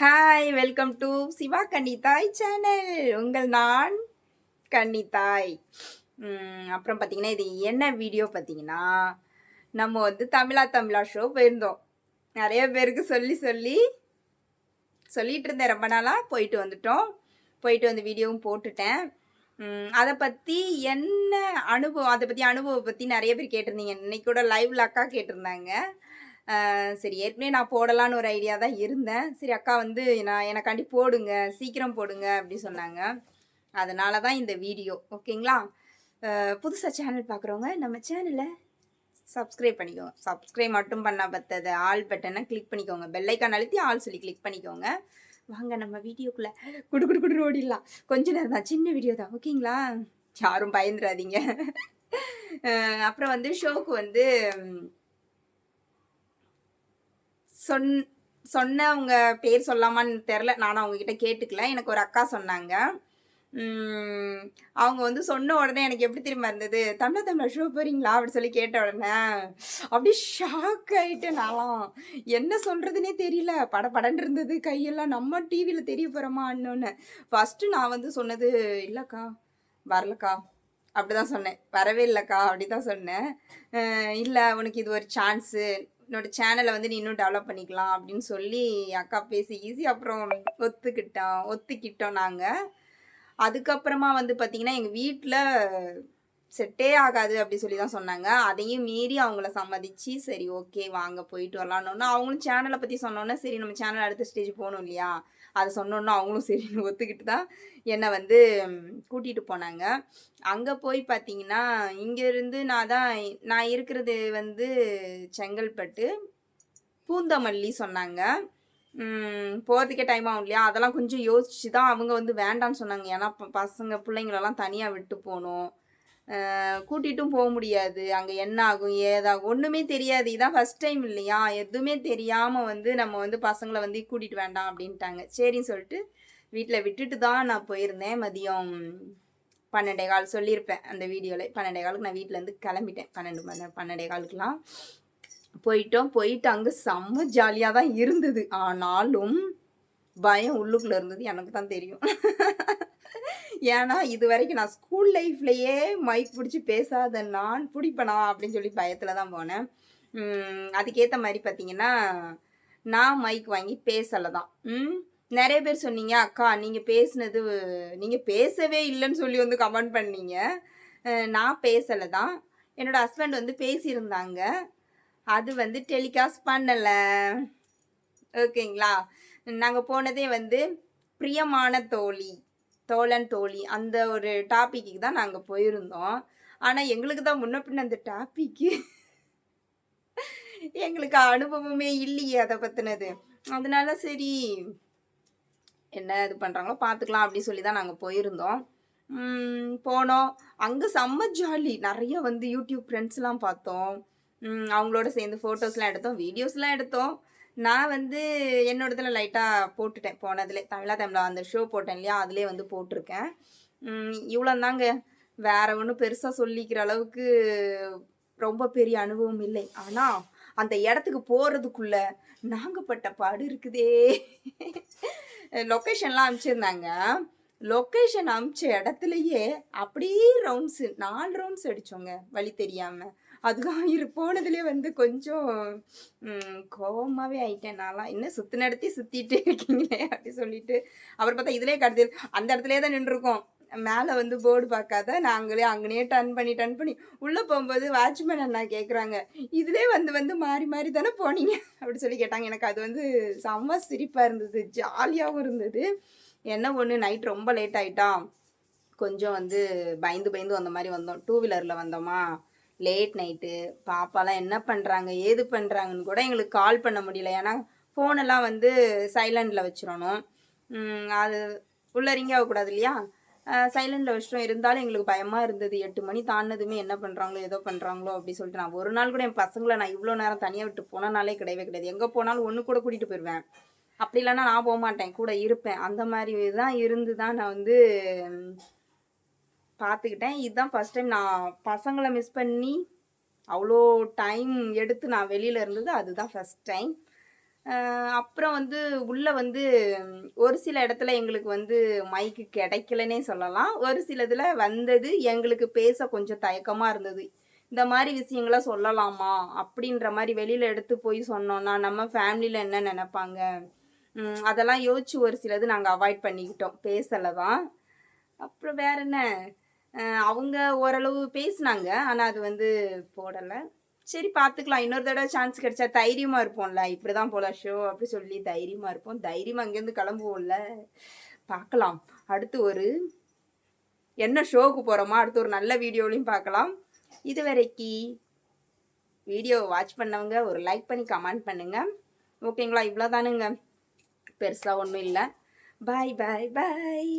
Hi welcome to Siva Kannithai channel உங்கள் நான் கன்னித்தாய் அப்புறம் பார்த்தீங்கன்னா இது என்ன வீடியோ பார்த்தீங்கன்னா நம்ம வந்து தமிழா தமிழா ஷோ போயிருந்தோம். நிறைய பேருக்கு சொல்லி சொல்லி சொல்லிகிட்டு இருந்தேன். ரொம்ப நாளாக போயிட்டு வந்துட்டோம். போயிட்டு வந்து வீடியோவும் போட்டுட்டேன். அதை பற்றி என்ன அனுபவம் அதை பற்றி அனுபவம் பற்றி நிறைய பேர் கேட்டிருந்தீங்க. இன்னைக்கு கூட லைவ்ல அக்கா கேட்டிருந்தாங்க. சரி ஏற்கனவே நான் போடலான்னு ஒரு ஐடியா தான் இருந்தேன். சரி அக்கா வந்து நான் எனக்காண்டி போடுங்க சீக்கிரம் போடுங்க அப்படி சொன்னாங்க. அதனால தான் இந்த வீடியோ ஓகேங்களா? புதுசாக சேனல் பார்க்குறவங்க நம்ம சேனலை சப்ஸ்கிரைப் பண்ணிக்கோங்க. சப்ஸ்கிரைப் மட்டும் பண்ண பத்தது. ஆல் பட்டனை கிளிக் பண்ணிக்கோங்க. பெல்லைக்கான் அழுத்தி ஆல் சொல்லி கிளிக் பண்ணிக்கோங்க. வாங்க நம்ம வீடியோக்குள்ளே குடு குடு குடு ஓடிடலாம். கொஞ்ச நேரம் தான் சின்ன வீடியோ தான் ஓகேங்களா? யாரும் பயந்துடாதீங்க. அப்புறம் வந்து ஷோக்கு வந்து சொன் சொன் சொன்னவங்க பேர் சொல்லாமான்னு தெரில. நானும் அவங்கக்கிட்ட கேட்டுக்கல. எனக்கு ஒரு அக்கா சொன்னாங்க. அவங்க வந்து சொன்ன உடனே எனக்கு எப்படி தெரியுமா இருந்தது? தமிழ தமிழ ஷோ போறீங்களா? அப்படின்னு சொல்லி கேட்ட உடனே அப்படியே ஷாக் ஆயிட்டேன் நான்லாம் என்ன சொல்றதுனே தெரியல. பட படன்னு இருந்தது. கையெல்லாம் நம்ம டிவியில் தெரிய போகிறோமா அண்ணன்னு ஃபஸ்ட்டு நான் வந்து சொன்னது இல்லைக்கா வரலக்கா. அப்படிதான் சொன்னேன். வரவே இல்லைக்கா. அப்படி தான் சொன்னேன் இல்லை உனக்கு இது ஒரு சான்ஸு என்னோட சேனலை வந்து நீ இன்னும் டெவலப் பண்ணிக்கலாம் அப்படின்னு சொல்லி அக்கா பேசி ஈஸி அப்புறம் ஒத்துக்கிட்டோம் ஒத்துக்கிட்டோம் நாங்கள் அதுக்கப்புறமா வந்து பார்த்தீங்கன்னா எங்கள் வீட்டில் செட்டே ஆகாது அப்படி சொல்லி தான் சொன்னாங்க. அதையும் மீறி அவங்கள சம்மதிச்சு சரி ஓகே வாங்க போயிட்டு வரலான்னு அவங்களும் சேனலை பற்றி சொன்னோன்னே சரி நம்ம சேனல் அடுத்த ஸ்டேஜ் போகணும் இல்லையா? அதை சொன்னோன்னா அவங்களும் சரி ஒத்துக்கிட்டு தான் என்னை வந்து கூட்டிகிட்டு போனாங்க. அங்கே போய் பார்த்தீங்கன்னா இங்கேருந்து நான் தான் நான் இருக்கிறது வந்து செங்கல்பட்டு பூந்தமல்லி சொன்னாங்க. போகிறதுக்கே டைம் ஆகும் இல்லையா? அதெல்லாம் கொஞ்சம் யோசிச்சு தான் அவங்க வந்து வேண்டான்னு சொன்னாங்க. ஏன்னா பசங்க பிள்ளைங்களெல்லாம் தனியாக விட்டு போகணும். கூட்டிகிட்டும் போக முடியாது. அங்கே என்ன ஆகும் ஏதாகும் ஒன்றுமே தெரியாது. இதான் ஃபஸ்ட் டைம் இல்லையா? எதுவுமே தெரியாமல் வந்து நம்ம வந்து பசங்களை வந்து கூட்டிகிட்டு வேண்டாம் அப்படின்ட்டாங்க. சரின்னு சொல்லிட்டு வீட்டில் விட்டுட்டு தான் நான் போயிருந்தேன். மதியம் பன்னெண்டே கால் சொல்லியிருப்பேன் அந்த வீடியோவில் பன்னெண்டே காலுக்கு நான் வீட்டிலேருந்து கிளம்பிட்டேன். பன்னெண்டு மணி பன்னெண்டே காலுக்குலாம் போயிட்டோம். போயிட்டு அங்கே செம்ம ஜாலியாக தான் இருந்தது. ஆனாலும் பயம் உள்ளுக்குள்ளே இருந்தது. எனக்கு தான் தெரியும். ஏன்னா இது வரைக்கும் நான் ஸ்கூல் லைஃப்லயே மைக் பிடிச்சி பேசாத நான் பிடிப்பனா? அப்படின்னு சொல்லி பயத்தில் தான் போனேன். அதுக்கேற்ற மாதிரி பார்த்தீங்கன்னா நான் மைக் வாங்கி பேசலை தான் நிறைய பேர் சொன்னீங்க அக்கா நீங்கள் பேசுனது நீங்கள் பேசவே இல்லைன்னு சொல்லி வந்து கமெண்ட் பண்ணீங்க. நான் பேசலை தான் என்னோட ஹஸ்பண்ட் வந்து பேசியிருந்தாங்க. அது வந்து டெலிகாஸ்ட் பண்ணலை. ஓகேங்களா? நாங்கள் போனதே வந்து பிரியமான தோழி. தோழன் தோழி அந்த ஒரு டாப்பிக்கு தான் நாங்கள் போயிருந்தோம். ஆனால் எங்களுக்கு தான் முன்ன பின்ன அந்த டாப்பிக்கு எங்களுக்கு அனுபவமே இல்லையே அதை பற்றினது அதனால சரி என்ன இது பண்ணுறாங்களோ பார்த்துக்கலாம் அப்படி சொல்லி தான் நாங்கள் போயிருந்தோம். போனோம். அங்கே செம்ம ஜாலி நிறைய வந்து யூடியூப் ஃப்ரெண்ட்ஸ்லாம் பார்த்தோம். அவங்களோட சேர்ந்து ஃபோட்டோஸ்லாம் எடுத்தோம் வீடியோஸ்லாம் எடுத்தோம். நான் வந்து என்னோடதுல லைட்டாக போட்டுட்டேன். போனதுல தமிழா தமிழா அந்த ஷோ போட்டேன் இல்லையா? அதிலே வந்து போட்டிருக்கேன். இவ்வளோந்தாங்க வேறு வேற ஒன்றும் பெருசாக சொல்லிக்கிற அளவுக்கு ரொம்ப பெரிய அனுபவம் இல்லை. ஆனால் அந்த இடத்துக்கு போகிறதுக்குள்ள நாங்கப்பட்ட பாடு இருக்குதே. லொக்கேஷன்லாம் அனுப்பிச்சிருந்தாங்க லொக்கேஷன் அமிச்ச இடத்துலயே அப்படியே ரவுண்ட்ஸு நாலு ரவுண்ட்ஸ் அடிச்சோங்க. வழி தெரியாமல் அதுதான் இரு போனதுலேயே வந்து கொஞ்சம் கோபமாகவே ஆயிட்டேன். நான்லாம் என்ன சுத்து நடத்தி சுத்திட்டே இருக்கீங்களே அப்படி சொல்லிட்டு. அப்புறம் பார்த்தா இதுலயே கடத்தி அந்த இடத்துலயே தான் நின்றுருக்கோம். மேலே வந்து போர்டு பார்க்காத நாங்களே அங்கனே டர்ன் பண்ணி டர்ன் பண்ணி உள்ளே போகும்போது வாட்ச்மேன் அண்ணா கேட்குறாங்க இதிலே வந்து வந்து மாறி மாறி தானே போனீங்க? அப்படி சொல்லி கேட்டாங்க. எனக்கு அது வந்து செம்ம சிரிப்பாக இருந்தது ஜாலியாகவும் இருந்தது. என்ன ஒன்று நைட் ரொம்ப லேட் ஆகிட்டான் கொஞ்சம் வந்து பயந்து பயந்து வந்த மாதிரி வந்தோம். டூ வீலரில் வந்தோமா? லேட் நைட்டு பாப்பாலாம் என்ன பண்ணுறாங்க ஏது பண்ணுறாங்கன்னு கூட எங்களுக்கு கால் பண்ண முடியல. ஏன்னா ஃபோனெல்லாம் வந்து சைலண்டில் வச்சிடணும். அது உள்ள ரிங் ஆகக்கூடாது இல்லையா? சைலண்டில் வச்சிட்டோம். இருந்தாலும் எங்களுக்கு பயமாக இருந்தது. எட்டு மணி தாண்டினதுமே என்ன பண்ணுறாங்களோ ஏதோ பண்ணுறாங்களோ அப்படி சொல்லிட்டு நான் ஒரு நாள் கூட என் பசங்களை நான் இவ்வளோ நேரம் தனியாக விட்டு போனனாலே கிடையவே கிடையாது. எங்கே போனாலும் ஒன்று கூட கூட்டிகிட்டு போயிடுவேன் அப்படி இல்லைன்னா நான் போக மாட்டேன். கூட இருப்பேன். அந்த மாதிரி தான் இருந்து தான் நான் வந்து பார்த்துக்கிட்டேன் இதுதான் ஃபர்ஸ்ட் டைம் நான் பசங்களை மிஸ் பண்ணி அவ்வளோ டைம் எடுத்து நான் வெளியில் இருந்தது. அதுதான் ஃபர்ஸ்ட் டைம் அப்புறம் வந்து உள்ளே வந்து ஒரு சில இடத்துல எங்களுக்கு வந்து மைக்கு கிடைக்கலனே சொல்லலாம். ஒரு சிலதில் வந்தது எங்களுக்கு பேச கொஞ்சம் தயக்கமாக இருந்தது. இந்த மாதிரி விஷயங்களை சொல்லலாமா? அப்படின்ற மாதிரி வெளியில் எடுத்து போய் சொன்னோன்னா நம்ம ஃபேமிலியில் என்ன நினைப்பாங்க? அதெல்லாம் யோசிச்சு ஒரு சிலது நாங்கள் அவாய்ட் பண்ணிக்கிட்டோம். பேசலை தான் அப்புறம் வேற என்ன? அவங்க ஓரளவு பேசினாங்க. ஆனால் அது வந்து போடலை. சரி பார்த்துக்கலாம் இன்னொரு தடவை சான்ஸ் கிடைச்சா தைரியமாக இருப்போம்ல. இப்படி தான் போகலாம் ஷோ அப்படி சொல்லி தைரியமாக இருப்போம். தைரியமாக அங்கேருந்து கிளம்புவோம்ல. பார்க்கலாம் அடுத்து ஒரு என்ன ஷோவுக்கு போகிறோமா அடுத்து ஒரு நல்ல வீடியோலையும் பார்க்கலாம் இது வரைக்கு வீடியோ வாட்ச் பண்ணவங்க ஒரு லைக் பண்ணி கமெண்ட் பண்ணுங்கள் ஓகேங்களா? இவ்வளோ தானுங்க பெருசாக ஒன்றும் இல்லை. பாய் பாய் பாய்